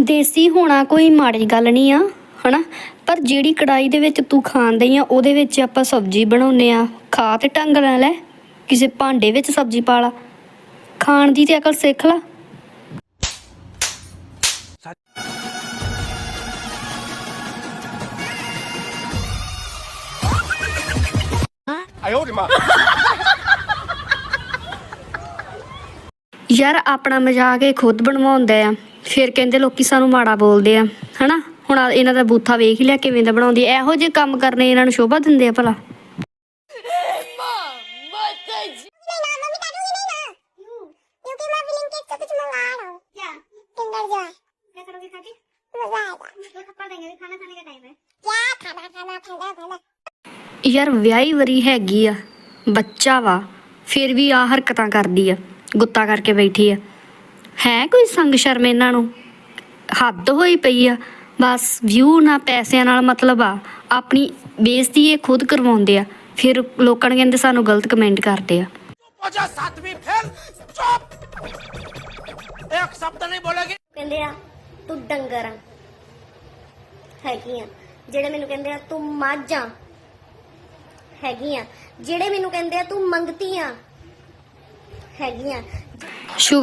ਦੇਸੀ ਹੋਣਾ ਕੋਈ ਮਾੜੀ ਗੱਲ ਨਹੀਂ ਆ, ਹਨਾ? ਪਰ ਜਿਹੜੀ ਕੜਾਈ ਦੇ ਵਿੱਚ ਤੂੰ ਖਾਂਦੇ ਆ, ਉਹਦੇ ਵਿੱਚ ਆਪਾਂ ਸਬਜ਼ੀ ਬਣਾਉਨੇ ਆ। ਖਾ ਤੇ ਢੰਗ ਨਾਲ ਲੈ, ਕਿਸੇ ਭਾਂਡੇ ਵਿੱਚ ਸਬਜ਼ੀ ਪਾ ਲਾ। ਖਾਣ ਦੀ ਤੇ ਅਕਲ ਸਿੱਖ ਲਾ। ਯਾਰ ਆਪਣਾ ਮਜਾ ਕੇ ਖੁਦ ਬਣਵਾਉਂਦੇ ਆ। ਫਿਰ ਕਹਿੰਦੇ ਲੋਕੀ ਸਾਨੂੰ ਮਾੜਾ ਬੋਲਦੇ ਆ। ਹਨਾ? ਹੁਣ ਇਹਨਾਂ ਦਾ ਬੂਥਾ ਵੇਖ ਲਿਆ ਕਿਵੇਂ ਦਾ ਬਣਾਉਂਦੀ ਇਹੋ ਜਿਹੇ ਕੰਮ ਕਰਨੇ ਇਹਨਾਂ ਨੂੰ ਸ਼ੋਭਾ ਦਿੰਦੇ ਆ ਭਲਾ। ਯਾਰ ਵਿਆਹੀ ਵਰੀ ਹੈਗੀ ਆ। ਬੱਚਾ ਵਾ। ਫਿਰ ਵੀ ਆ ਹਰਕਤਾਂ ਕਰਦੀ ਆ। ਗੁੱਤਾ ਕਰਕੇ ਬੈਠੀ ਆ। ਹੈ ਕੋਈ ਸੰਗ ਸ਼ਰਮ ਇਹਨਾਂ ਨੂੰ? ਹੱਦ ਹੋਈ ਪਈ ਆ। ਬਸ ਵਿਊ ਨਾ ਪੈਸਿਆਂ ਨਾਲ ਮਤਲਬ ਆ। ਆਪਣੀ ਬੇਇੱਜ਼ਤੀ ਇਹ ਖੁਦ ਕਰਵਾਉਂਦੇ ਆ। ਫਿਰ ਲੋਕਾਂ ਕਹਿੰਦੇ ਸਾਨੂੰ ਗਲਤ ਕਮੈਂਟ ਕਰਦੇ ਆ। ਤੂੰ ਡੰਗਰ ਜਿਹੜੇ ਮੈਨੂੰ ਕਹਿੰਦੇ ਆ ਤੂੰ ਮੱਝ ਆ। ਆ। ਜਿਹੜੇ ਮੈਨੂੰ ਕਹਿੰਦੇ ਆ ਤੂੰ ਮੰਗਤੀ ਆ। ਹੈਗੀ ਆ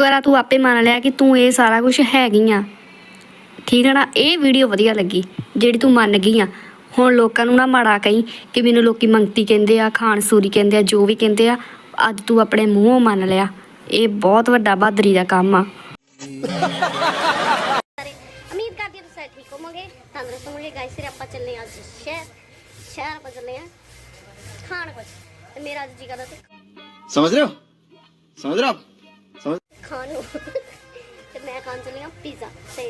ਆ ਤੂੰ ਆਪੇ ਮੰਨ ਲਿਆ ਕਿ ਤੂੰ ਇਹ ਸਾਰਾ ਕੁਝ ਹੈਗੀ ਠੀਕ ਹੈ ਨਾ? ਇਹ ਵੀਡੀਓ ਵਧੀਆ ਲੱਗੀ ਜਿਹੜੀ ਤੂੰ ਮੰਨ ਗਈ ਆ। ਹੁਣ ਲੋਕਾਂ ਨੂੰ ਨਾ ਮਾੜਾ ਕਹੀਂ ਕਿ ਮੈਨੂੰ ਲੋਕੀ ਮੰਗਤੀ ਕਹਿੰਦੇ ਆ ਖਾਣ ਸੂਰੀ ਕਹਿੰਦੇ ਆ ਜੋ ਵੀ ਕਹਿੰਦੇ ਆ ਅੱਜ ਤੂੰ ਆਪਣੇ ਮੂੰਹੋਂ ਮੰਨ ਲਿਆ। ਇਹ ਬਹੁਤ ਵੱਡਾ ਬਹਾਦਰੀ ਦਾ ਕੰਮ ਆ। ਸਮਝ ਰਹੇ ਹੋ? ਸਮਝ ਰਹੇ? ਸਮਝ ਖਾਣ ਤੇ ਮੈਂ ਖਾਣ ਚੱਲੀ ਆ ਪੀਜ਼ਾ ਤੇ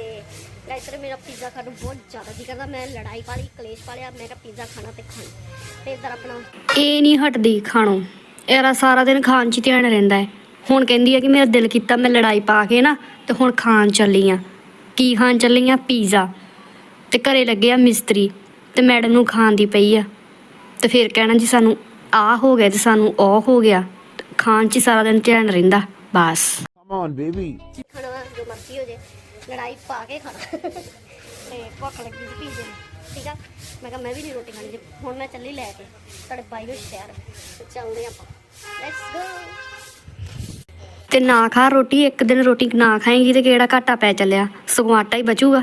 ਗਾਇਸ ਮੇਰਾ ਪੀਜ਼ਾ ਖਾਣ ਨੂੰ ਬਹੁਤ ਜ਼ਿਆਦਾ ਜੀ ਕਰਦਾ। ਮੈਂ ਲੜਾਈ ਪਾਲੀ ਕਲੇਸ਼ ਪਾਲਿਆ ਮੈਂ ਕਿਹਾ ਪੀਜ਼ਾ ਖਾਣਾ ਤੇ ਖਾਣ। ਤੇ ਇਧਰ ਆਪਣਾ ਇਹ ਨਹੀਂ ਹਟਦੀ ਖਾਣੋਂ। ਇਹਦਾ ਸਾਰਾ ਦਿਨ ਖਾਣ 'ਚ ਧਿਆਨ ਰਹਿੰਦਾ ਹੈ। ਹੁਣ ਕਹਿੰਦੀ ਹੈ ਕਿ ਮੇਰਾ ਦਿਲ ਕੀਤਾ ਮੈਂ ਲੜਾਈ ਪਾ ਕੇ ਨਾ ਤੇ ਹੁਣ ਖਾਣ ਚੱਲੀ ਆ। ਕੀ ਖਾਣ ਚੱਲੀ ਆ? ਪੀਜ਼ਾ ਤੇ ਘਰੇ ਲੱਗੇ ਆ ਮਿਸਤਰੀ। ਤੇ ਮੈਡਮ ਨੂੰ ਖਾਣ ਦੀ ਪਈ ਆ। ਤੇ ਫਿਰ ਕਹਿਣਾ ਜੀ ਸਾਨੂੰ ਆ ਹੋ ਗਿਆ ਤੇ ਸਾਨੂੰ ਉਹ ਹੋ ਗਿਆ। ਖਾਣ 'ਚ ਹੀ ਸਾਰਾ ਦਿਨ ਧਿਆਨ ਰਹਿੰਦਾ ਬਸ। ਖਾਣਾ ਵਾ, ਜੋ ਮਰਜ਼ੀ ਹੋ ਜੇ ਲੜਾਈ ਪਾ ਕੇ ਖਾਣਾ। ਤੇ ਭੁੱਖ ਲੱਗੀ ਸੀ ਪੀਜ਼ੇ ਨੂੰ ਠੀਕ ਆ? ਮੈਂ ਕਿਹਾ ਮੈਂ ਵੀ ਨਹੀਂ ਰੋਟੀ ਖਾਣੀ ਜੀ ਹੁਣ ਮੈਂ ਚੱਲੀ ਲੈ ਕੇ ਤੁਹਾਡੇ ਬਾਈ ਨੂੰ ਸ਼ਹਿਰ। ਤੇ ਚੱਲਦੇ ਆਪਾਂ। ਲੈਟਸ ਗੋ ਤੇ ਨਾ ਖਾ ਰੋਟੀ ਇੱਕ ਦਿਨ ਰੋਟੀ ਨਾ ਖਾਏਂਗੀ ਤੇ ਕਿਹੜਾ ਘਾਟਾ ਪੈ ਚੱਲਿਆ? ਸਗੋਂ ਆਟਾ ਹੀ ਬਚੂਗਾ।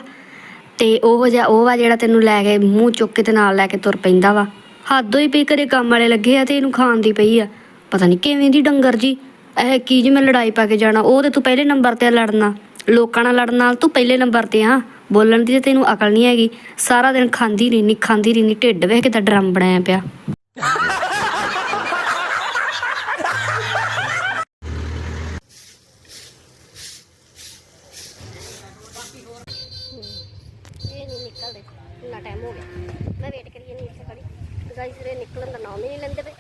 ਤੇ ਉਹ ਜਿਹਾ ਉਹ ਵਾ ਜਿਹੜਾ ਤੈਨੂੰ ਲੈ ਕੇ ਮੂੰਹ ਚੁੱਕ ਕੇ ਤੇ ਨਾਲ ਲੈ ਕੇ ਤੁਰ ਪੈਂਦਾ ਵਾ। ਹੱਦੋਂ ਹੀ ਪਈ ਘਰੇ ਕੰਮ ਵਾਲੇ ਲੱਗੇ ਆ ਤੇ ਇਹਨੂੰ ਖਾਣ ਦੀ ਪਈ ਆ। ਪਤਾ ਨਹੀਂ ਕਿਵੇਂ ਦੀ ਡੰਗਰ ਜੀ। ਇਹ ਕੀ ਜੀ ਮੈਂ ਲੜਾਈ ਪਾ ਕੇ ਜਾਣਾ ਉਹ ਤੇ ਤੂੰ ਪਹਿਲੇ ਨੰਬਰ ਤੇ ਆ ਲੜਨਾ। ਲੋਕਾਂ ਨਾਲ ਲੜਨ ਨਾਲ ਤੂੰ ਪਹਿਲੇ ਨੰਬਰ ਤੇ ਆ। ਬੋਲਣ ਦੀ ਤੇ ਤੈਨੂੰ ਅਕਲ ਨਹੀਂ ਹੈਗੀ। ਸਾਰਾ ਦਿਨ ਖਾਂਦੀ ਰਹਿਨੀ ਖਾਂਦੀ ਰਹਿਨੀ ਢਿੱਡ ਵੇਖ ਕੇ ਤਾਂ ਡਰਮ ਬਣਾਇਆ ਪਿਆ। ਇਹ ਨਹੀਂ ਨਿਕਲਦੇ ਇੰਨਾ ਟਾਈਮ ਹੋ ਗਿਆ। ਮੈਂ ਵੇਟ ਕਰੀ ਨਹੀਂ ਇੱਥੇ ਖੜੀ। ਗਾਈਸ ਰੇ ਨਿਕਲਣ ਦਾ ਨਾਮ ਹੀ ਨਹੀਂ ਲੈਂਦੇ ਪਏ। ਹਮ,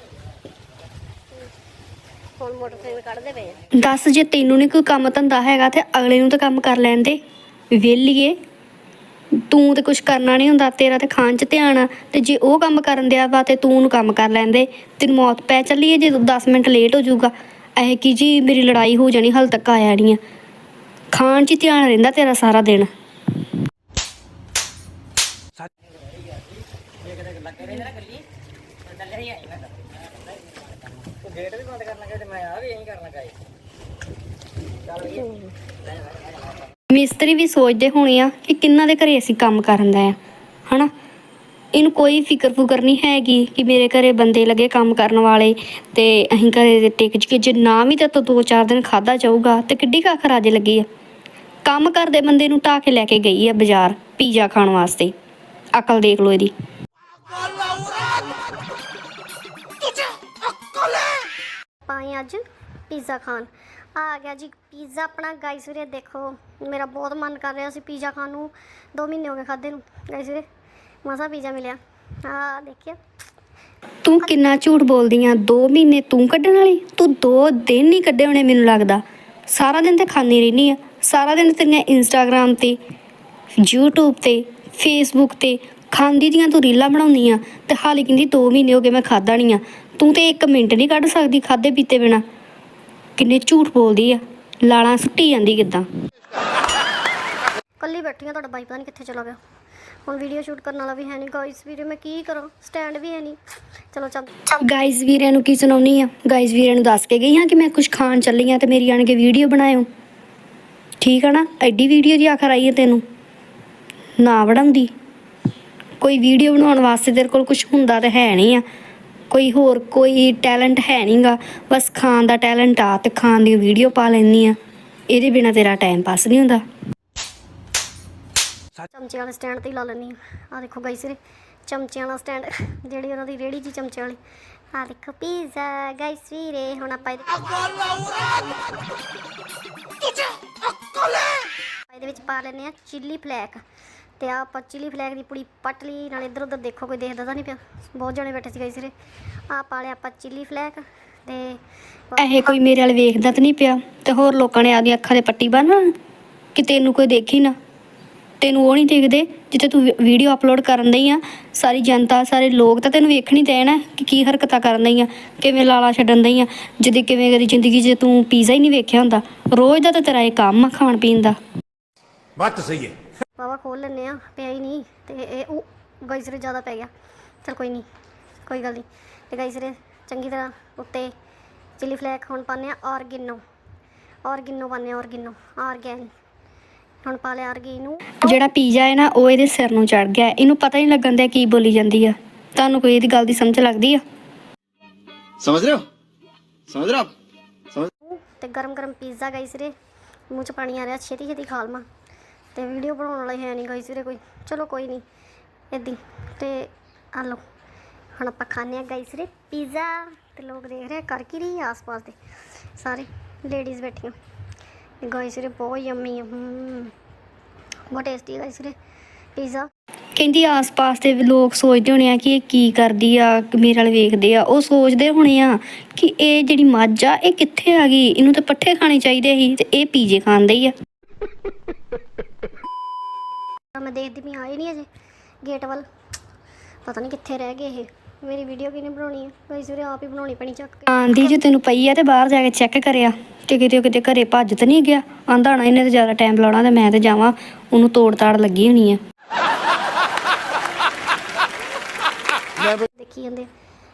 ਹੁਣ ਮੋਟਰਸਾਈਕਲ ਕੱਢਦੇ ਪਏ ਆ। ਦੱਸ ਜੇ ਤੈਨੂੰ ਨਹੀਂ ਕੋਈ ਕੰਮ ਧੰਦਾ ਹੈਗਾ ਤੇ ਅਗਲੇ ਨੂੰ ਤਾਂ ਕੰਮ ਕਰ ਲੈਂਦੇ ਵਿਹਲੀਏ। ਤੂੰ ਤੇ ਕੁਝ ਕਰਨਾ ਨਹੀਂ ਹੁੰਦਾ, ਤੇਰਾ ਤੇ ਖਾਣ 'ਚ ਧਿਆਨ ਆ। ਤੇ ਜੇ ਉਹ ਕੰਮ ਕਰਨ ਦਿਆ ਵਾ ਤੇ ਤੂੰ ਉਹਨੂੰ ਕੰਮ ਕਰ ਲੈਂਦੇ ਤੈਨੂੰ ਮੌਤ ਪੈ ਚੱਲੀ ਹੈ ਜੇ 10 ਮਿੰਟ ਲੇਟ ਹੋ ਜਾਊਗਾ। ਇਹ ਕੀ ਜੀ, ਮੇਰੀ ਲੜਾਈ ਹੋ ਜਾਣੀ, ਹਾਲ ਤੱਕ ਆਇਆ ਨਹੀਂ ਆ। ਖਾਣ 'ਚ ਹੀ ਧਿਆਨ ਰਹਿੰਦਾ ਤੇਰਾ ਸਾਰਾ ਦਿਨ। ਮਿਸਤਰੀ ਵੀ ਸੋਚਦੇ ਹੋਣੇ ਆ ਕਿ ਕਿੰਨਾ ਦੇ ਘਰੇ ਅਸੀਂ ਕੰਮ ਕਰਨ ਦਾ ਆ, ਹਨਾ? ਇਹਨੂੰ ਕੋਈ ਫਿਕਰ ਫੁਕਰ ਨਹੀਂ ਹੈਗੀ ਕਿ ਮੇਰੇ ਘਰੇ ਬੰਦੇ ਲੱਗੇ ਕੰਮ ਕਰਨ ਵਾਲੇ ਤੇ ਅਸੀਂ ਘਰੇ ਦੇ ਟਿਕ ਕੇ, ਜੇ ਨਾ ਵੀ ਤਾਂ ਦੋ ਚਾਰ ਦਿਨ ਖਾਦਾ ਜਾਊਗਾ ਤੇ ਕਿੱਡੀ ਕਾਖਰ ਆਜੇ ਲੱਗੀ ਆ? ਕੰਮ ਕਰਦੇ ਬੰਦੇ ਨੂੰ ਢਾ ਕੇ ਲੈ ਕੇ ਗਈ ਆ ਬਾਜ਼ਾਰ, ਪੀਜ਼ਾ ਖਾਣ ਵਾਸਤੇ। ਅਕਲ ਦੇਖ ਲੋ ਇਹਦੀ। ਪਾਏ ਅੱਜ ਪੀਜ਼ਾ ਖਾਣ। ਆ ਗਿਆ ਜੀ ਪੀਜ਼ਾ ਆਪਣਾ। ਗਾਈਸ ਵੀਰੇ ਦੇਖੋ, ਮੇਰਾ ਬਹੁਤ ਮਨ ਕਰ ਰਿਹਾ ਸੀ ਪੀਜ਼ਾ ਖਾਣ ਨੂੰ। 2 ਮਹੀਨੇ ਹੋ ਗਏ ਖਾਦੇ ਨੂੰ। ਗਾਈਸ ਵੀਰੇ ਮਜ਼ਾ ਪੀਜ਼ਾ ਮਿਲਿਆ। ਆ ਦੇਖਿਆ। ਤੂੰ ਕਿੰਨਾ ਝੂਠ ਬੋਲਦੀ ਆ 2 ਮਹੀਨੇ ਤੂੰ ਕੱਢਣ ਵਾਲੀ। ਤੂੰ 2 ਦਿਨ ਨਹੀਂ ਕੱਢੇ ਹੋਣੇ ਮੈਨੂੰ ਲੱਗਦਾ। ਸਾਰਾ ਦਿਨ ਤੇ ਖਾਂਦੀ ਰਹਿਨੀ ਆ। ਸਾਰਾ ਦਿਨ ਤੇਰੀਆਂ ਇੰਸਟਾਗ੍ਰam ਤੇ, YouTube ਤੇ, Facebook ਤੇ ਖਾਂਦੀ ਦੀਆਂ ਤੂੰ ਰੀਲਾਂ ਬਣਾਉਂਦੀ ਆ। ਤੇ ਹਾਲੇ ਕਹਿੰਦੀ 2 ਮਹੀਨੇ ਹੋ ਗਏ ਮੈਂ ਖਾਦਾ ਨਹੀਂ ਆ। ਤੂੰ ਤੇ 1 ਮਿੰਟ ਨਹੀਂ ਕੱਢ ਸਕਦੀ ਖਾਦੇ ਪੀਤੇ ਬਿਨਾ। ਕਿੰਨੇ ਝੂਠ ਬੋਲਦੀ ਆ। ਲਾਲਾਂ ਸੁੱਟੀ ਜਾਂਦੀ ਕਿਦਾਂ? ਕੱਲੀ ਬੈਠੀ ਆ ਤੁਹਾਡਾ ਬਾਈ ਪਤਾ ਨਹੀਂ ਕਿੱਥੇ ਚਲਾ ਗਿਆ। ਹੁਣ ਵੀਡੀਓ ਸ਼ੂਟ ਕਰਨ ਵਾਲਾ ਵੀ ਹੈ ਨਹੀਂ। ਗਾਇਸ ਵੀਰੇ ਮੈਂ ਕੀ ਕਰਾਂ? ਸਟੈਂਡ ਵੀ ਹੈ ਨਹੀਂ। ਚਲੋ ਚੱਲ। ਗਾਇਜ਼ ਵੀਰਿਆਂ ਨੂੰ ਕੀ ਸੁਣਾਉਣੀ ਆ? ਗਾਇਜ਼ ਵੀਰਿਆਂ ਨੂੰ ਦੱਸ ਕੇ ਗਈ ਹਾਂ ਕਿ ਮੈਂ ਕੁਝ ਖਾਣ ਚੱਲੀ ਆ ਤੇ ਮੇਰੀ ਆਣ ਕੇ ਵੀਡੀਓ ਬਣਾਇਓ। ਠੀਕ ਆ ਨਾ? ਐਡੀ ਵੀਡੀਓ ਦੀ ਆਖਰ ਆਈ ਹੈ ਤੈਨੂੰ। ਨਾ ਵੜਾਉਂਦੀ। ਕੋਈ ਵੀਡੀਓ ਬਣਾਉਣ ਵਾਸਤੇ ਤੇਰੇ ਕੋਲ ਕੁਝ ਹੁੰਦਾ ਤਾਂ ਹੈ ਨਹੀਂ ਆ। ਕੋਈ ਹੋਰ ਕੋਈ ਟੈਲੈਂਟ ਹੈ ਨਹੀਂਗਾ ਬਸ ਖਾਣ ਦਾ ਟੈਲੈਂਟ ਆ ਤੇ ਖਾਣ ਦੀ ਵੀਡੀਓ ਪਾ ਲੈਂਦੀ ਆ। ਇਹਦੇ ਬਿਨਾ ਤੇਰਾ ਟਾਈਮ ਪਾਸ ਨਹੀਂ ਹੁੰਦਾ। ਚਮਚੇ ਵਾਲੇ ਸਟੈਂਡ ਤੇ ਹੀ ਲਾ ਲੈਣੀ ਆ। ਆਹ ਦੇਖੋ ਗਾਇਸ ਵੀਰੇ ਚਮਚਿਆਂ ਵਾਲਾ ਸਟੈਂਡ ਜਿਹੜੀ ਉਹਨਾਂ ਦੀ ਰੇੜੀ ਜੀ ਚਮਚੇ ਵਾਲੀ। ਆ ਦੇਖੋ ਪੀਜ਼ਾ ਗਾਇਸ ਵੀਰੇ, ਹੁਣ ਆਪਾਂ ਇਹਦੇ ਇਹਦੇ ਵਿੱਚ ਪਾ ਲੈਨੇ ਆ ਚਿੱਲੀ ਫਲੈਕ ਤੇ ਆ ਆਪਾਂ ਚਿਲੀ ਫਲੈਕ ਦੀ ਪੂਰੀ ਪੱਟ ਨਾਲ ਇੱਧਰ ਉੱਧਰ ਦੇਖੋ ਕੋਈ ਦੇਖਦਾ ਤਾਂ ਨਹੀਂ ਪਿਆ। ਬਹੁਤ ਜਣੇ ਬੈਠੇ ਸੀ ਗਈ ਸਿਰੇ। ਆ ਪਾ ਲਿਆ ਆਪਾਂ ਚਿਲੀ ਫਲੈਕ ਤੇ ਇਹ ਕੋਈ ਮੇਰੇ ਵਾਲ ਵੇਖਦਾ ਤਾਂ ਨਹੀਂ ਪਿਆ। ਤੇ ਹੋਰ ਲੋਕਾਂ ਨੇ ਆਪਦੀਆਂ ਅੱਖਾਂ ਦੇ ਪੱਟੀ ਬੰਨ। ਕਿ ਤੈਨੂੰ ਕੋਈ ਦੇਖੀ ਨਾ। ਤੈਨੂੰ ਉਹ ਨਹੀਂ ਦੇਖਦੇ ਜਿੱਥੇ ਤੂੰ ਵੀਡੀਓ ਅਪਲੋਡ ਕਰਨ ਦਈ ਆ। ਸਾਰੀ ਜਨਤਾ ਸਾਰੇ ਲੋਕ ਤਾਂ ਤੈਨੂੰ ਵੇਖਣੀ ਦੇਣਾ ਕਿ ਕੀ ਹਰਕਤਾਂ ਕਰਨ ਦਈ ਆ ਕਿਵੇਂ ਲਾਲਾ ਛੱਡਣ ਦਈ ਆ। ਜਦ ਕਿਵੇਂ ਕਰੀ ਜ਼ਿੰਦਗੀ 'ਚ ਤੂੰ ਪੀਜ਼ਾ ਹੀ ਨਹੀਂ ਵੇਖਿਆ ਹੁੰਦਾ। ਰੋਜ਼ ਦਾ ਤਾਂ ਤੇਰਾ ਇਹ ਕੰਮ ਆ ਖਾਣ ਪੀਣ ਦਾ। ਬੱਤ ਸਹੀ ਹੈ। ਵਾਵਾ ਖੋਲ ਲੈਨੇ ਆ ਪਿਆ ਹੀ ਨਹੀਂ ਤੇ ਇਹ ਉਹ ਗਾਈਸ ਰੇ ਜ਼ਿਆਦਾ ਪੈ ਗਿਆ। ਚਲ ਕੋਈ ਨਹੀਂ ਕੋਈ ਗੱਲ ਨਹੀਂ। ਤੇ ਗਾਈਸ ਰੇ ਚੰਗੀ ਤਰ੍ਹਾਂ ਉੱਤੇ ਚਿਲੀ ਫਲੇਕ ਹੁਣ ਪਾਣੇ ਆ ਔਰਗਿਨੋ। ਔਰਗਿਨੋ ਪਾਣੇ ਆ ਔਰਗਿਨੋ। ਆਰਗੈਨ ਹੁਣ ਪਾ ਲਿਆ ਆਰਗਿਨੋ ਜਿਹੜਾ ਪੀਜ਼ਾ ਹੈ ਨਾ ਉਹ ਇਹਦੇ ਸਿਰ ਨੂੰ ਚੜ ਗਿਆ। ਇਹਨੂੰ ਪਤਾ ਹੀ ਲੱਗਣ ਦਿਆ ਕੀ ਬੋਲੀ ਜਾਂਦੀ ਆ। ਤੁਹਾਨੂੰ ਕੋਈ ਇਹਦੀ ਗੱਲ ਦੀ ਸਮਝ ਲੱਗਦੀ ਆ? ਸਮਝ ਰਹੇ ਹੋ? ਸਮਝ ਰਹੇ ਹੋ ਤੇ ਗਰਮ ਗਰਮ ਪੀਜ਼ਾ ਗਾਈਸ ਰੇ ਮੂੰਹ ਚ ਪਾਣੀ ਆ ਰਿਹਾ ਛੇਤੀ ਛੇਤੀ ਖਾ ਲਵਾਂ। ਤੇ ਵੀਡੀਓ ਬਣਾਉਣ ਵਾਲਾ ਹੈ ਨਹੀਂ ਗਾਇਸਰੇ ਕੋਈ। ਚਲੋ ਕੋਈ ਨਹੀਂ ਇੱਦੀ ਤੇ ਆ ਲਓ, ਹੁਣ ਆਪਾਂ ਖਾਣੇ ਆ ਗਾਇਸਰੇ ਪੀਜ਼ਾ ਤੇ ਲੋਕ ਦੇਖ ਰਹੇ ਕਰ ਕੀ ਰਹੀ ਆਸ-ਪਾਸ ਦੇ। ਸਾਰੇ ਲੇਡੀਜ਼ ਬੈਠੀਆਂ। ਇਹ ਗਾਇਸਰੇ ਬਹੁਤ ਯੰਮੀ ਆ ਹਮ ਬਹੁਤ ਟੇਸਟੀ ਗਾਇਸਰੇ ਪੀਜ਼ਾ ਕਹਿੰਦੀ ਆਸ-ਪਾਸ ਦੇ ਲੋਕ ਸੋਚਦੇ ਹੋਣੇ ਆ ਕਿ ਇਹ ਕੀ ਕਰਦੀ ਆ, ਮੇਰੇ ਨਾਲ ਵੇਖਦੇ ਆ। ਉਹ ਸੋਚਦੇ ਹੋਣੇ ਆ ਕਿ ਇਹ ਜਿਹੜੀ ਮੱਝ ਆ, ਇਹ ਕਿੱਥੇ ਆ ਗਈ? ਇਹਨੂੰ ਤਾਂ ਪੱਠੇ ਖਾਣੇ ਚਾਹੀਦੇ ਸੀ ਤੇ ਇਹ ਪੀਜੇ ਖਾਂਦੇ ਹੀ ਆ। ਮੈਂ ਦੇਖਦੀ ਵੀ ਆਏ ਨਹੀਂ ਅਜੇ ਗੇਟ ਵੱਲ। ਪਤਾ ਨਹੀਂ ਕਿੱਥੇ ਰਹਿ ਗਏ ਇਹ। ਮੇਰੀ ਵੀਡੀਓ ਕਿਹਨੇ ਬਣਾਉਣੀ ਹੈ ਗਾਇਸਰੇ ਆਪ ਹੀ ਬਣਾਉਣੀ ਪੈਣੀ ਚੱਕ ਕੇ। ਆਂਦੀ ਜੇ ਤੈਨੂੰ ਪਈ ਆ ਤੇ ਬਾਹਰ ਜਾ ਕੇ ਚੈੱਕ ਕਰਿਆ। ਕਿ ਕਿਤੇ ਕਿਤੇ ਘਰੇ ਭੱਜ ਤਾਂ ਨਹੀਂ ਗਿਆ। ਆਂਦਾ ਹੋਣਾ ਇਹਨੇ ਤੇ ਜ਼ਿਆਦਾ ਟਾਈਮ ਲਾਉਣਾ ਤੇ ਮੈਂ ਤੇ ਜਾਵਾਂ। ਉਹਨੂੰ ਤੋੜ ਤਾੜ ਲੱਗੀ ਹੋਣੀ ਆ। ਦੇਖੀ ਜਾਂਦੇ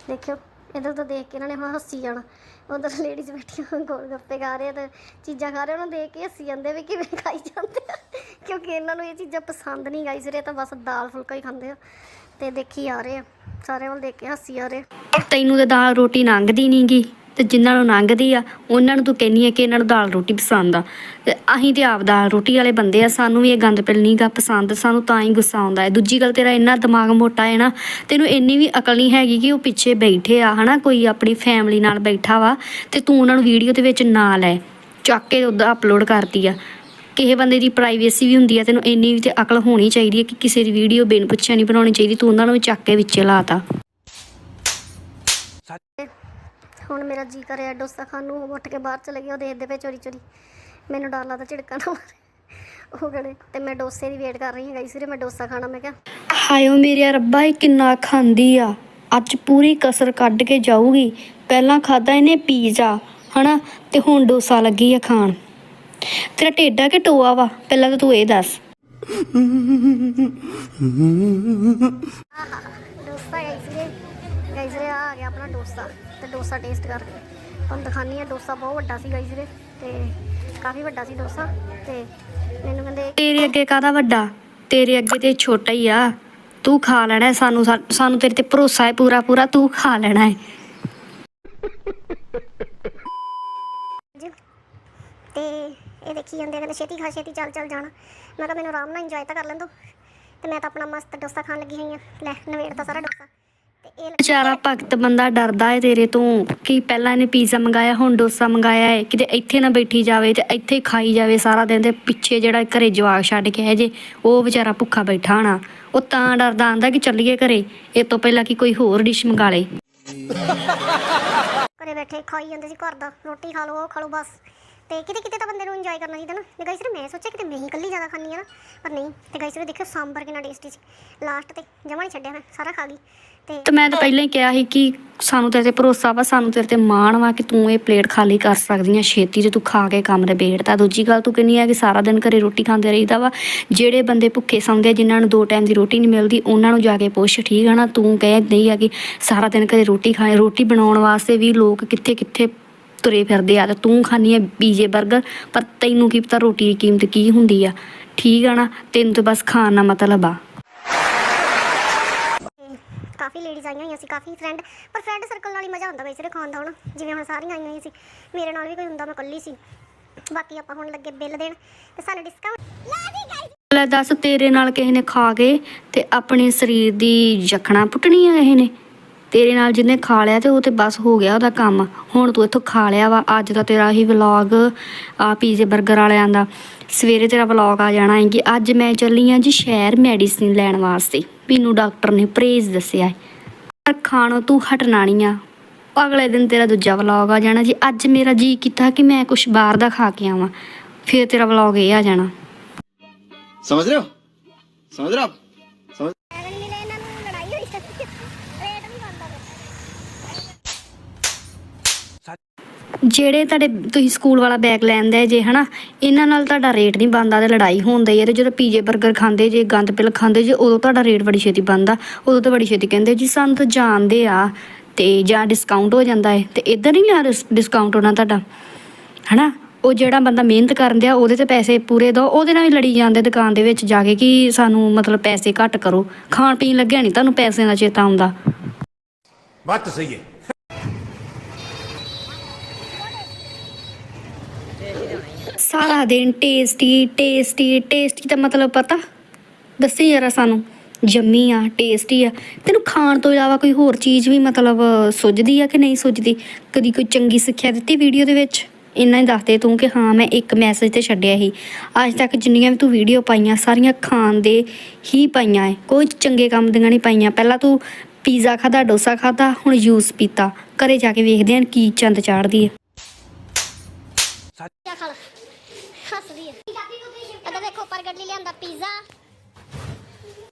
ਦੇਖਿਓ ਇਧਰ ਤੋਂ ਦੇਖ ਕੇ ਇਹਨਾਂ ਨੇ ਹੁਣ ਹੱਸੀ ਜਾਣਾ। ਉਧਰ ਲੇਡੀਜ਼ ਬੈਠੀਆਂ ਗੋਲ ਗੱਪੇ ਖਾ ਰਹੇ ਆ ਤੇ ਚੀਜ਼ਾਂ ਖਾ ਰਹੇ ਉਹਨਾਂ ਦੇਖ ਕੇ ਹੱਸੀ ਜਾਂਦੇ ਵੀ ਕਿਵੇਂ ਖਾਈ ਜਾਂਦੇ ਇਹਨਾਂ ਨੂੰ ਇਹ ਚੀਜ਼ਾਂ ਪਸੰਦ ਨਹੀਂ ਗਾਈਸ ਰੇ ਤਾਂ ਬਸ ਦਾਲ ਫੁਲਕਾ ਹੀ ਖਾਂਦੇ ਆ। ਤੇ ਦੇਖੀ ਆ ਰਹੇ ਆ ਸਾਰੇ ਵੱਲ ਦੇਖ ਕੇ ਹੱਸੀ ਆ ਰਹੇ। ਤੈਨੂੰ ਤੇ ਦਾਲ ਰੋਟੀ ਲੰਘਦੀ ਨਹੀਂਗੀ ਤੇ ਜਿਨ੍ਹਾਂ ਨੂੰ ਲੰਘਦੀ ਆ, ਉਹਨਾਂ ਨੂੰ ਤੂੰ ਕਹਿੰਨੀ ਆ ਕਿ ਇਹਨਾਂ ਨੂੰ ਦਾਲ ਰੋਟੀ ਪਸੰਦ ਆ। ਤੇ ਅਸੀਂ ਤੇ ਆਪ ਦਾਲ ਰੋਟੀ ਵਾਲੇ ਬੰਦੇ ਆ, ਸਾਨੂੰ ਵੀ ਇਹ ਗੰਦ ਪਿਲ ਨਹੀਂਗਾ ਪਸੰਦ, ਸਾਨੂੰ ਤਾਂ ਹੀ ਗੁੱਸਾ ਆਉਂਦਾ ਹੈ। ਦੂਜੀ ਗੱਲ ਤੇਰਾ ਇੰਨਾ ਦਿਮਾਗ ਮੋਟਾ ਹੈ ਨਾ, ਤੈਨੂੰ ਇੰਨੀ ਵੀ ਅਕਲ ਨਹੀਂ ਹੈਗੀ ਕਿ ਉਹ ਪਿੱਛੇ ਬੈਠੇ ਆ, ਹਨਾ, ਕੋਈ ਆਪਣੀ ਫੈਮਿਲੀ ਨਾਲ ਬੈਠਾ ਵਾ, ਤੇ ਤੂੰ ਉਹਨਾਂ ਨੂੰ ਵੀਡੀਓ ਦੇ ਵਿੱਚ ਨਾ ਲੈ, ਚੱਕ ਕੇ ਉਹਦਾ ਅਪਲੋਡ ਕਰਤੀ ਆ। ਕਿਸੇ ਬੰਦੇ ਦੀ ਪ੍ਰਾਈਵੇਸੀ ਵੀ ਹੁੰਦੀ ਆ ਤੈਨੂੰ ਇੰਨੀ ਵੀ ਤੇ ਅਕਲ ਹੋਣੀ ਚਾਹੀਦੀ ਹੈ ਕਿ ਕਿਸੇ ਦੀ ਵੀਡੀਓ ਬਿਨ ਪੁੱਛਿਆ ਨਹੀਂ ਬਣਾਉਣੀ ਚਾਹੀਦੀ ਤੂੰ ਉਹਨਾਂ ਨੂੰ ਵੀ ਚੱਕ ਕੇ ਵਿੱਚੇ ਲਾਤਾ ਹੁਣ ਮੇਰਾ ਜੀ ਕਰਿਆ ਡੋਸਾ ਖਾਣ ਨੂੰ ਉਹ ਉੱਠ ਕੇ ਬਾਹਰ ਚਲੇ ਗਿਆ ਉਹ ਦੇਖਦੇ ਪਏ ਚੋਰੀ ਚੋਰੀ। ਮੈਨੂੰ ਡਰ ਲੱਗਦਾ ਝਿੜਕਾਂ ਨਾ ਮਾਰੇ ਉਹ ਗੜੇ ਤੇ ਮੈਂ ਡੋਸੇ ਦੀ ਵੇਟ ਕਰ ਰਹੀ ਹਾਂ ਗਾਈਸ ਵੀਰੇ ਮੈਂ ਡੋਸਾ ਖਾਣਾ ਮੈਂ ਕਿਹਾ ਹਾਇਓ ਮੇਰੇ ਰੱਬਾ ਇਹ ਕਿੰਨਾ ਖਾਂਦੀ ਆ। ਅੱਜ ਪੂਰੀ ਕਸਰ ਕੱਢ ਕੇ ਜਾਊਗੀ। ਪਹਿਲਾਂ ਖਾਦਾ ਇਹਨੇ ਪੀਜ਼ਾ ਹਨਾ? ਤੇ ਹੁਣ ਡੋਸਾ ਲੱਗੀ ਆ ਖਾਣ। ਤੇਰਾ ਢੇਡਾ ਕਿ ਟੋਆ ਵਾ? ਪਹਿਲਾਂ ਤਾਂ ਤੂੰ ਇਹ ਦੱਸ। ਡੋਸਾ ਗਾਈਸ ਵੀਰੇ ਗਾਈਸ ਵੀਰੇ ਆ ਗਿਆ ਆਪਣਾ ਡੋਸਾ। ਤੇ ਡੋਸਾ ਟੇਸਟ ਕਰਕੇ। ਤੁਹਾਨੂੰ ਦਿਖਾਨੀ ਆ ਡੋਸਾ ਬਹੁਤ ਵੱਡਾ ਸੀ ਗਾਈਸ ਵੀਰੇ ਤੇ ਕਾਫੀ ਵੱਡਾ ਸੀ ਡੋਸਾ। ਤੇ ਮੈਨੂੰ ਕਹਿੰਦੇ ਤੇਰੇ ਅੱਗੇ ਕਾਦਾ ਵੱਡਾ? ਤੇਰੇ ਅੱਗੇ ਤੇ ਛੋਟਾ ਹੀ ਆ। ਤੂੰ ਖਾ ਲੈਣਾ ਸਾਨੂੰ ਸਾਨੂੰ ਤੇਰੇ ਤੇ ਭਰੋਸਾ ਹੈ ਪੂਰਾ ਪੂਰਾ ਤੂੰ ਖਾ ਲੈਣਾ ਹੈ। ਤੇ ਇਹ ਦੇਖੀ ਜਾਂਦੇ ਕਹਿੰਦੇ ਛੇਤੀ ਖਾ ਛੇਤੀ ਚੱਲ ਚੱਲ ਜਾਣਾ। ਮੈਂ ਕਿਹਾ ਮੈਨੂੰ ਆਰਾਮ ਨਾਲ ਇੰਜੋਏ ਤਾਂ ਕਰ ਲੈਣ ਦੋ। ਤੇ ਮੈਂ ਤਾਂ ਆਪਣਾ ਮਸਤ ਡੋਸਾ ਖਾਣ ਲੱਗੀ ਹੋਈ ਆ। ਲੈ ਨਵੇੜ ਤਾਂ ਸਾਰਾ ਡੋਸਾ। ਤੇ ਇਹ ਵਿਚਾਰਾ ਭਗਤ ਬੰਦਾ ਡਰਦਾ ਏ ਤੇਰੇ ਤੋਂ ਕਿ ਪਹਿਲਾਂ ਇਹਨੇ ਪੀਜ਼ਾ ਮੰਗਾਇਆ ਹੁਣ ਡੋਸਾ ਮੰਗਾਇਆ ਏ। ਕਿਤੇ ਇੱਥੇ ਨਾ ਬੈਠੀ ਜਾਵੇ ਤੇ ਇੱਥੇ ਹੀ ਖਾਈ ਜਾਵੇ ਸਾਰਾ ਦਿਨ ਤੇ ਪਿੱਛੇ ਜਿਹੜਾ ਘਰੇ ਜਵਾਕ ਛੱਡ ਕੇ ਆਏ ਜੇ ਉਹ ਵਿਚਾਰਾ ਭੁੱਖਾ ਬੈਠਾ ਹੋਣਾ। ਉਹ ਤਾਂ ਡਰਦਾ ਆਂਦਾ ਕਿ ਚੱਲੀਏ ਘਰੇ ਇਹ ਤੋਂ ਪਹਿਲਾਂ ਕਿ ਕੋਈ ਹੋਰ ਡਿਸ਼ ਮੰਗਾ ਲੇ। ਘਰੇ ਬੈਠੇ ਖਾਈ ਜਾਂਦੇ ਸੀ ਘਰ ਦਾ। ਰੋਟੀ ਖਾ ਲਓ ਉਹ ਖਾ ਲਓ ਬਸ। ਤੇ ਕਿਤੇ ਕਿਤੇ ਤਾਂ ਬੰਦੇ ਨੂੰ ਇੰਜੋਏ ਕਰਨਾ ਚਾਹੀਦਾ ਨਾ। ਤੇ ਗਾਇਸ ਮੈਂ ਸੋਚਿਆ ਕਿਤੇ ਮੈਂ ਹੀ ਇਕੱਲੀ ਜ਼ਿਆਦਾ ਖਾਂਦੀ ਆ ਨਾ, ਪਰ ਨਹੀਂ। ਤੇ ਗਾਇਸ ਦੇਖਿਓ ਸਾਂਬਰ ਕਿੰਨਾ ਟੇਸਟੀ ਸੀ। ਲਾਸਟ ਤੇ ਜਮਾ ਨਹੀਂ ਛੱਡਿਆ ਮੈਂ, ਸਾਰਾ ਖਾ ਗਈ। ਤੇ ਤੇ ਮੈਂ ਤਾਂ ਪਹਿਲਾਂ ਹੀ ਕਿਹਾ ਸੀ ਕਿ ਸਾਨੂੰ ਤੇਰੇ ਤੇ ਭਰੋਸਾ ਵਾ, ਸਾਨੂੰ ਤੇਰੇ ਤੇ ਮਾਣ ਵਾ ਕਿ ਤੂੰ ਇਹ ਪਲੇਟ ਖਾਲੀ ਕਰ ਸਕਦੀ ਆ, ਛੇਤੀ ਤੇ ਤੂੰ ਖਾ ਕੇ ਕੰਮ ਦੇ ਬੇੜਤਾ ਦੂਜੀ ਗੱਲ ਤੂੰ ਕਹਿੰਦੀ ਆ ਕਿ ਸਾਰਾ ਦਿਨ ਘਰੇ ਰੋਟੀ ਖਾਂਦੇ ਰਹੀਦਾ ਵਾ। ਜਿਹੜੇ ਬੰਦੇ ਭੁੱਖੇ ਸੌਂਦੇ ਆ, ਜਿਨ੍ਹਾਂ ਨੂੰ ਦੋ ਟਾਈਮ ਦੀ ਰੋਟੀ ਨਹੀਂ ਮਿਲਦੀ, ਉਹਨਾਂ ਨੂੰ ਜਾ ਕੇ ਪੁੱਛ, ਠੀਕ ਆ ਨਾ? ਤੂੰ ਕਹਿ ਨਹੀਂ ਆ ਕਿ ਸਾਰਾ ਦਿਨ ਘਰੇ ਰੋਟੀ ਖਾਏ ਰੋਟੀ ਬਣਾਉਣ ਵਾਸਤੇ ਵੀ ਲੋਕ ਕਿੱਥੇ ਕਿੱਥੇ ਤੁਰੇ ਫਿਰਦੇ ਆ ਤੇ ਤੂੰ ਖਾਨੀ ਆ ਪੀਜੇ 버ਗਰ ਪਰ ਤੈਨੂੰ ਕੀ ਪਤਾ ਰੋਟੀ ਦੀ ਕੀਮਤ ਕੀ ਹੁੰਦੀ ਆ। ਠੀਕ ਆ ਨਾ? ਤੈਨੂੰ ਤਾਂ ਬਸ ਖਾਣ ਦਾ ਮਤਲਬ ਆ। ਕਾਫੀ ਲੇਡੀਜ਼ ਆਈਆਂ ਹੋਈਆਂ ਸੀ ਕਾਫੀ ਫਰੈਂਡ ਪਰ ਫਰੈਂਡ ਸਰਕਲ ਨਾਲ ਹੀ ਮਜ਼ਾ ਆਉਂਦਾ ਵੈਸੇ ਖਾਣ ਦਾ ਹੁਣ। ਜਿਵੇਂ ਹੁਣ ਸਾਰੀਆਂ ਆਈਆਂ ਹੋਈਆਂ ਸੀ ਮੇਰੇ ਨਾਲ ਵੀ ਕੋਈ ਹੁੰਦਾ ਮੈਂ ਇਕੱਲੀ ਸੀ। ਬਾਕੀ ਆਪਾਂ ਹੁਣ ਲੱਗੇ ਬਿੱਲ ਦੇਣ ਤੇ ਸਾਨੂੰ ਡਿਸਕਾਊਂਟ ਲਾ ਦੀ ਗਾਈਸ ਲੈ ਦੱਸ ਤੇਰੇ ਨਾਲ ਕਿਸੇ ਨੇ ਖਾ ਕੇ ਤੇ ਆਪਣੇ ਸਰੀਰ ਦੀ ਜਖਣਾ ਪੁੱਟਣੀ ਆ ਕਿਸੇ ਨੇ? ਤੇਰੇ ਨਾਲ ਜਿਹਨੇ ਖਾ ਲਿਆ ਤੇ ਉਹ ਤੇ ਬਸ ਹੋ ਗਿਆ ਉਹਦਾ ਕੰਮ। ਹੁਣ ਤੂੰ ਇੱਥੋਂ ਖਾ ਲਿਆ ਵਾ, ਅੱਜ ਦਾ ਤੇਰਾ ਹੀ ਵਲੌਗ ਆ ਪੀਜ਼ੇ 버ਗਰ ਵਾਲਿਆਂ ਦਾ। ਸਵੇਰੇ ਤੇਰਾ ਵਲੌਗ ਆ ਜਾਣਾ ਹੈ ਕਿ ਅੱਜ ਮੈਂ ਚੱਲੀ ਆ ਜੀ ਸ਼ਹਿਰ ਮੈਡੀਸਿਨ ਲੈਣ ਵਾਸਤੇ। ਮੈਨੂੰ ਡਾਕਟਰ ਨੇ ਪ੍ਰੇਜ਼ ਦੱਸਿਆ ਪਰ ਖਾਣੋਂ ਤੂੰ ਹਟਣਾ ਨਹੀਂ ਆ। ਅਗਲੇ ਦਿਨ ਤੇਰਾ ਦੂਜਾ ਵਲੌਗ ਆ ਜਾਣਾ ਜੀ। ਅੱਜ ਮੇਰਾ ਜੀ ਕੀਤਾ ਕਿ ਮੈਂ ਕੁਝ ਬਾਹਰ ਦਾ ਖਾ ਕੇ ਆਵਾਂ। ਫਿਰ ਤੇਰਾ ਵਲੌਗ ਇਹ ਆ ਜਾਣਾ। ਸਮਝ ਰਹੇ ਹੋ? ਸਮਝ ਰਹੇ ਹੋ ਜਿਹੜੇ ਤੁਹਾਡੇ ਤੁਸੀਂ ਸਕੂਲ ਵਾਲਾ ਬੈਗ ਲੈਂਦੇ ਜੇ, ਹਨਾ, ਇਹਨਾਂ ਨਾਲ ਤੁਹਾਡਾ ਰੇਟ ਨਹੀਂ ਬਣਦਾ ਤੇ ਲੜਾਈ ਹੁੰਦੀ ਹੈ ਤੇ ਜਦੋਂ ਪੀਜੇ 버ਗਰ ਖਾਂਦੇ ਜੇ, ਗੰਦ ਪਿਲ ਖਾਂਦੇ ਜੇ, ਉਦੋਂ ਤੁਹਾਡਾ ਰੇਟ ਬੜੀ ਛੇਤੀ ਬਣਦਾ, ਉਦੋਂ ਤਾਂ ਬੜੀ ਛੇਤੀ ਕਹਿੰਦੇ ਜੀ ਸਾਨੂੰ ਤਾਂ ਜਾਣਦੇ ਆ ਤੇ ਜਾਂ ਡਿਸਕਾਊਂਟ ਹੋ ਜਾਂਦਾ ਹੈ ਤੇ ਇਦਾਂ ਨਹੀਂ ਨਾ ਡਿਸਕਾਊਂਟ ਹੋਣਾ ਤੁਹਾਡਾ, ਹਨਾ, ਉਹ ਜਿਹੜਾ ਬੰਦਾ ਮਿਹਨਤ ਕਰਨ ਆ ਉਹਦੇ ਤੇ ਪੈਸੇ ਪੂਰੇ ਦੋ, ਉਹਦੇ ਨਾਲ ਵੀ ਲੜੀ ਜਾਂਦੇ ਦੁਕਾਨ ਦੇ ਵਿੱਚ ਜਾ ਕੇ ਕਿ ਸਾਨੂੰ ਮਤਲਬ ਪੈਸੇ ਘੱਟ ਕਰੋ, ਖਾਣ ਪੀਣ ਲੱਗਿਆ ਨਹੀਂ ਤੁਹਾਨੂੰ ਪੈਸਿਆਂ ਦਾ ਚੇਤਾ ਆਉਂਦਾ। ਬੱਤ ਸਹੀ ਹੈ ਸਾਰਾ ਦਿਨ ਟੇਸਟੀ ਟੇਸਟੀ ਟੇਸਟੀ ਦਾ ਮਤਲਬ ਪਤਾ? ਦੱਸੀ ਜਰਾ ਸਾਨੂੰ। ਜੰਮੀ ਆ ਟੇਸਟੀ ਆ। ਤੈਨੂੰ ਖਾਣ ਤੋਂ ਇਲਾਵਾ ਕੋਈ ਹੋਰ ਚੀਜ਼ ਵੀ ਮਤਲਬ ਸੁੱਝਦੀ ਆ ਕਿ ਨਹੀਂ ਸੁੱਝਦੀ? ਕਦੀ ਕੋਈ ਚੰਗੀ ਸਿੱਖਿਆ ਦਿੱਤੀ ਵੀਡੀਓ ਦੇ ਵਿੱਚ? ਇੰਨਾ ਹੀ ਦੱਸਦੇ ਤੂੰ ਕਿ ਹਾਂ, ਮੈਂ ਇੱਕ ਮੈਸੇਜ ਤੇ ਛੱਡਿਆ ਸੀ। ਅੱਜ ਤੱਕ ਜਿੰਨੀਆਂ ਵੀ ਤੂੰ ਵੀਡੀਓ ਪਾਈਆਂ, ਸਾਰੀਆਂ ਖਾਣ ਦੇ ਹੀ ਪਾਈਆਂ ਐ। ਕੋਈ ਚੰਗੇ ਕੰਮ ਦੀਆਂ ਨਹੀਂ ਪਾਈਆਂ। ਪਹਿਲਾਂ ਤੂੰ ਪੀਜ਼ਾ ਖਾਦਾ ਡੋਸਾ ਖਾਦਾ ਹੁਣ ਜੂਸ ਪੀਤਾ। ਘਰੇ ਜਾ ਕੇ ਵੇਖਦੇ ਆਂ ਕੀ ਚੰਦ ਚਾੜਦੀ ਹੈ ਹੈ ਇੱਧਰ ਲਈ ਲਿਆਂਦਾ ਪੀਜ਼ਾ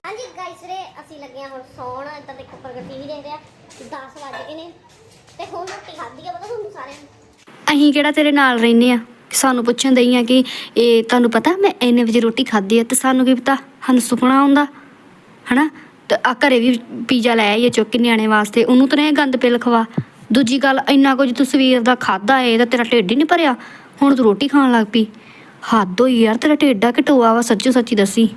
ਹਾਂਜੀ ਗਾਇਸ ਰੇ ਅਸੀਂ ਲੱਗੇ ਹਾਂ ਹੁਣ ਸੌਣ। ਇੱਧਰ ਦੇਖੋ ਪ੍ਰਗਟ ਟੀਵੀ ਦੇਖ ਰਿਹਾ 10 ਵਜ ਗਏ ਨੇ। ਤੇ ਹੁਣ ਰੋਟੀ ਖਾਧੀ ਆ, ਪਤਾ ਤੁਹਾਨੂੰ ਸਾਰਿਆਂ ਨੂੰ? ਅਸੀਂ ਕਿਹੜਾ ਤੇਰੇ ਨਾਲ ਰਹਿੰਦੇ ਆ? ਸਾਨੂੰ ਪੁੱਛਣ ਦਈ ਆ ਕਿ ਇਹ ਤੁਹਾਨੂੰ ਪਤਾ, ਮੈਂ ਇੰਨੇ ਵਜੇ ਰੋਟੀ ਖਾਧੀ ਆ, ਤੇ ਸਾਨੂੰ ਕੀ ਪਤਾ? ਸਾਨੂੰ ਸੁਪਨਾ ਆਉਂਦਾ, ਹਨਾ? ਤੇ ਆ ਘਰੇ ਵੀ ਪੀਜ਼ਾ ਲੈ ਆਈਏ ਚੁੱਕ ਕੇ ਨਿਆਣੇ ਵਾਸਤੇ। ਉਹਨੂੰ ਤਾਂ ਇਹ ਗੰਦ ਪਿਲ ਖਵਾ। ਦੂਜੀ ਗੱਲ, ਇੰਨਾ ਕੁਝ ਤੂੰ ਸਵੇਰ ਦਾ ਖਾਦਾ ਏ, ਤਾਂ ਤੇਰਾ ਢਿੱਡ ਹੀ ਨਹੀਂ ਭਰਿਆ। ਹੁਣ ਤੂੰ ਰੋਟੀ ਖਾਣ ਲੱਗ ਪਈ। ਹੱਦ ਹੋਈ ਯਾਰ, ਤੇਰਾ ਢੇਡਾ ਆ ਵਾ, ਸੱਚੋ ਸੱਚੀ ਦੱਸੀ।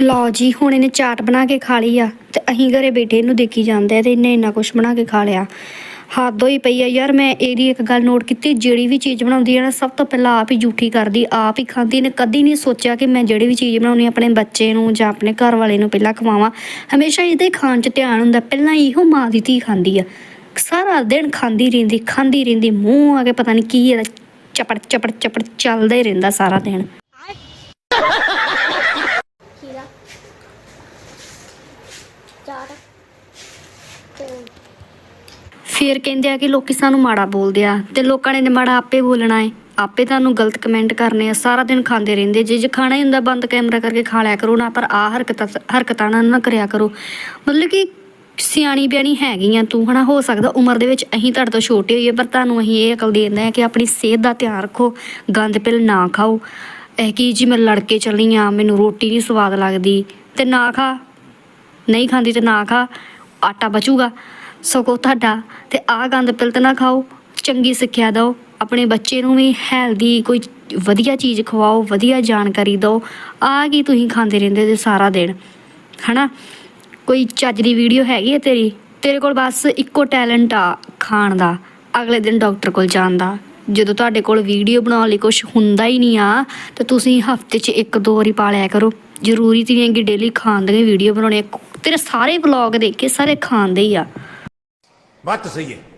ਲਓ ਜੀ, ਹੁਣ ਇਹਨੇ ਚਾਟ ਬਣਾ ਕੇ ਖਾ ਲਈ ਆ, ਤੇ ਅਸੀਂ ਘਰੇ ਬੈਠੇ, ਇਹਨੂੰ ਦੇਖੀ ਜਾਂਦੇ ਆ ਤੇ ਇਹਨੇ ਇੰਨਾ ਕੁਝ ਬਣਾ ਕੇ ਖਾ ਲਿਆ। ਹੱਦ ਹੋਈ ਪਈ ਆ ਯਾਰ, ਮੈਂ ਇਹਦੀ ਇੱਕ ਗੱਲ ਨੋਟ ਕੀਤੀ, ਜਿਹੜੀ ਵੀ ਚੀਜ਼ ਬਣਾਉਂਦੀ ਹੈ ਨਾ, ਸਭ ਤੋਂ ਪਹਿਲਾਂ ਆਪ ਹੀ ਝੂਠੀ ਕਰਦੀ, ਆਪ ਹੀ ਖਾਂਦੀ ਨੇ ਕਦੀ ਨਹੀਂ ਸੋਚਿਆ ਕਿ ਮੈਂ ਜਿਹੜੀ ਵੀ ਚੀਜ਼ ਬਣਾਉਣੀ ਆਪਣੇ ਬੱਚੇ ਨੂੰ ਜਾਂ ਆਪਣੇ ਘਰ ਵਾਲੇ ਨੂੰ ਪਹਿਲਾਂ ਖਵਾਵਾਂ। ਹਮੇਸ਼ਾ ਇਹਦੇ ਖਾਣ 'ਚ ਧਿਆਨ ਹੁੰਦਾ, ਪਹਿਲਾਂ ਇਹੋ ਮਾਂ ਦੀ ਧੀ ਖਾਂਦੀ ਆ। ਸਾਰਾ ਦਿਨ ਖਾਂਦੀ ਰਹਿੰਦੀ ਖਾਂਦੀ ਰਹਿੰਦੀ, ਮੂੰਹ ਆ ਕੇ ਪਤਾ ਨਹੀਂ ਕੀ ਇਹਦਾ ਚਪੜ ਚਪੜ ਚਪੜ ਚੱਲਦਾ ਹੀ ਰਹਿੰਦਾ ਸਾਰਾ ਦਿਨ ਖੀਰਾ ਚਾਟ ਤੇ ਫਿਰ ਕਹਿੰਦੇ ਆ ਕਿ ਲੋਕੀ ਸਾਨੂੰ ਮਾੜਾ ਬੋਲਦੇ ਆ ਤੇ ਲੋਕਾਂ ਨੇ ਮਾੜਾ ਆਪੇ ਬੋਲਣਾ ਹੈ ਆਪੇ ਤੁਹਾਨੂੰ ਗਲਤ ਕਮੈਂਟ ਕਰਨੇ ਆ, ਸਾਰਾ ਦਿਨ ਖਾਂਦੇ ਰਹਿੰਦੇ। ਜੇ ਜੇ ਖਾਣਾ ਹੀ ਹੁੰਦਾ, ਬੰਦ ਕੈਮਰਾ ਕਰਕੇ ਖਾ ਲਿਆ ਕਰੋ ਨਾ, ਪਰ ਆ ਹਰਕਤਾਂ ਹਰਕਤਾਂ ਨਾ ਨਾ ਕਰਿਆ ਕਰੋ। ਮਤਲਬ ਕਿ ਸਿਆਣੀ ਬਿਆਣੀ ਹੈਗੀ ਆ ਤੂੰ, ਹਨਾ? ਹੋ ਸਕਦਾ ਉਮਰ ਦੇ ਵਿੱਚ ਅਸੀਂ ਤੁਹਾਡੇ ਤੋਂ ਛੋਟੇ ਹੋਈਏ, ਪਰ ਤੁਹਾਨੂੰ ਅਸੀਂ ਇਹ ਅਕਲ ਦੇ ਦਿੰਦੇ ਆ ਕਿ ਆਪਣੀ ਸਿਹਤ ਦਾ ਧਿਆਨ ਰੱਖੋ, ਗੰਦ ਪਿਲ ਨਾ ਖਾਓ। ਇਹ ਕੀ ਜੀ, ਮੈਂ ਲੜ ਕੇ ਚੱਲੀ ਆ, ਮੈਨੂੰ ਰੋਟੀ ਨਹੀਂ ਸਵਾਦ ਲੱਗਦੀ। ਤੇ ਨਾ ਖਾ, ਨਹੀਂ ਖਾਂਦੀ ਤੇ ਨਾ ਖਾ, ਆਟਾ ਬਚੂਗਾ। ਸਗੋਂ ਤੁਹਾਡਾ ਤੇ ਆਹ ਗੰਦ ਪਿਲਤ ਨਾ ਖਾਓ, ਚੰਗੀ ਸਿੱਖਿਆ ਦਿਓ, ਆਪਣੇ ਬੱਚੇ ਨੂੰ ਵੀ ਹੈਲਦੀ ਕੋਈ ਵਧੀਆ ਚੀਜ਼ ਖਵਾਓ, ਵਧੀਆ ਜਾਣਕਾਰੀ ਦਿਓ, ਆ ਕੀ ਤੁਸੀਂ ਖਾਂਦੇ ਰਹਿੰਦੇ ਜੇ ਸਾਰਾ ਦਿਨ, ਹਨਾ? ਕੋਈ ਚੱਜ ਦੀ ਵੀਡੀਓ ਹੈਗੀ ਹੈ ਤੇਰੀ? ਤੇਰੇ ਕੋਲ ਬਸ ਇੱਕੋ ਟੈਲੈਂਟ ਆ ਖਾਣ ਦਾ, ਅਗਲੇ ਦਿਨ ਡਾਕਟਰ ਕੋਲ ਜਾਣ ਦਾ। ਜਦੋਂ ਤੁਹਾਡੇ ਕੋਲ ਵੀਡੀਓ ਬਣਾਉਣ ਲਈ ਕੁਝ ਹੁੰਦਾ ਹੀ ਨਹੀਂ ਆ, ਤਾਂ ਤੁਸੀਂ ਹਫ਼ਤੇ 'ਚ ਇੱਕ ਦੋ ਵਾਰੀ ਪਾ ਲਿਆ ਕਰੋ। ਜ਼ਰੂਰੀ ਤੇ ਨਹੀਂ ਹੈ ਕਿ ਡੇਲੀ ਖਾਣ ਦੀਆਂ ਵੀਡੀਓ ਬਣਾਉਣੀ ਤੇਰੇ ਸਾਰੇ ਵਲੌਗ ਦੇਖ ਕੇ ਸਾਰੇ ਖਾਣ ਦੇ ਹੀ ਆ। बात तो सही है